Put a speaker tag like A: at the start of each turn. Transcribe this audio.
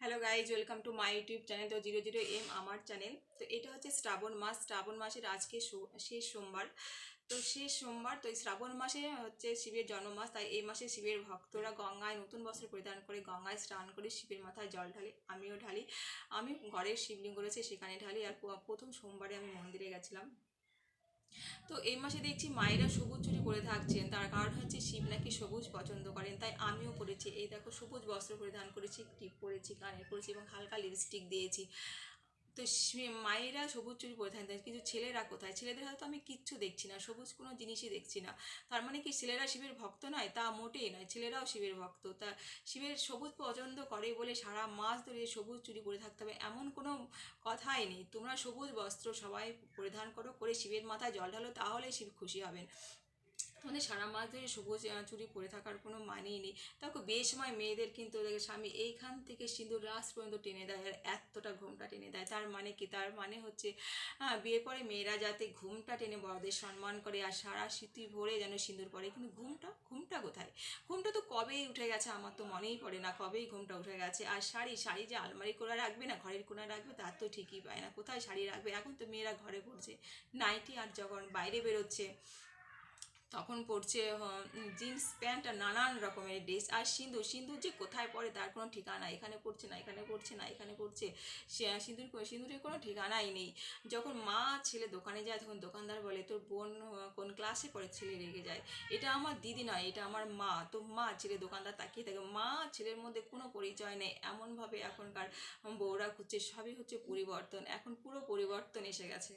A: Hello guys welcome to my YouTube channel তো zero zero M আমার channel তো এটা হচ্ছে শ্রাবণ মাস। শ্রাবণ মাসের আজকে শেষ সোমবার। তো শেষ সোমবার, তো এই শ্রাবণ মাসে হচ্ছে শিবের জন্মমাস। তাই এই মাসে শিবের ভক্তরা গঙ্গায় নতুন বস্ত্র পরিধান করে গঙ্গায় স্নান করে শিবের মাথায় জল ঢালে, আমিও ঢালি। আমি ঘরের শিবলিঙ্গ রয়েছে, সেখানে ঢালি। আর প্রথম সোমবারে আমি মন্দিরে গেছিলাম। তো এই মাসে দেখছি মায়েরা সবুজ চুরি পরে থাকছেন। তার কারণ হচ্ছে শিব নাকি সবুজ পছন্দ করেন, তাই আমিও পরেছি। এই দেখো সবুজ বস্ত্র পরিধান করেছি টিপ পরেছি, কানের পরেছি এবং হালকা লিপস্টিক দিয়েছি। তো মায়েরা সবুজ চুরি পরে থাকতেন কিন্তু ছেলেরা কোথায়? ছেলেদের হয়তো আমি কিচ্ছু দেখছি না, সবুজ কোনো জিনিসই দেখছি না। তার মানে কি ছেলেরা শিবের ভক্ত নয়, তা মোটেই নয়, ছেলেরাও শিবের ভক্ত। তা শিবের সবুজ পছন্দ করে বলে সারা মাস ধরে সবুজ চুরি পরে থাকতে হবে, এমন কোনো কথাই নেই। তোমরা সবুজ বস্ত্র সবাই পরিধান করো, করে শিবের মাথায় জল ঢালো তাহলে শিব খুশি হবেন। তোমাদের সারা মাস ধরে সবুজ চুরি পরে থাকার কোনো মানেই নেই। দেখো বেসময় মেয়েদের কিন্তু ওদের স্বামী এইখান থেকে সিঁদুর রাস পর্যন্ত টেনে দেয় আর এতটা ঘুমটা টেনে দেয়। তার মানে কি? তার মানে হচ্ছে বিয়ের পরে মেয়েরা যাতে ঘুমটা টেনে বড়দের সম্মান করে আর সারা স্মৃতি ভরে যেন সিঁদুর পরে, কিন্তু ঘুমটা ঘুমটা কোথায়? ঘুমটা তো কবেই উঠে গেছে আমার তো মনেই পড়ে না, কবেই ঘুমটা উঠে গেছে। আর শাড়ি শাড়ি যে আলমারি করে রাখবে না, ঘরের কোনায় রাখবে তার তো ঠিকই পায় না। কোথায় শাড়ি রাখবে? এখন তো মেয়েরা ঘরে পড়ছে। নাইটি আর যখন বাইরে বেরোচ্ছে তখন পড়ছে জিন্স প্যান্ট আর নানান রকমের ড্রেস। আর সিঁদুর সিঁদুর যে কোথায় পড়ে তার কোনো ঠিকানা এখানে পড়ছে না, এখানে পড়ছে না, এখানে পড়ছে। সে সিঁদুর সিঁদুরের কোনো ঠিকানাই নেই। যখন মা ছেলে দোকানে যায়, তখন দোকানদার বলে, তোর বোন কোন ক্লাসে পড়ে? ছেলে রেগে যায়। এটা আমার দিদি নয়, এটা আমার মা। তো মা, ছেলে দোকানদার তাকিয়ে থাকে। মা ছেলের মধ্যে কোনো পরিচয় নেই। এমনভাবে এখনকার বউরা খুঁজছে, সবই হচ্ছে পরিবর্তন। এখন পুরো পরিবর্তন এসে গেছে।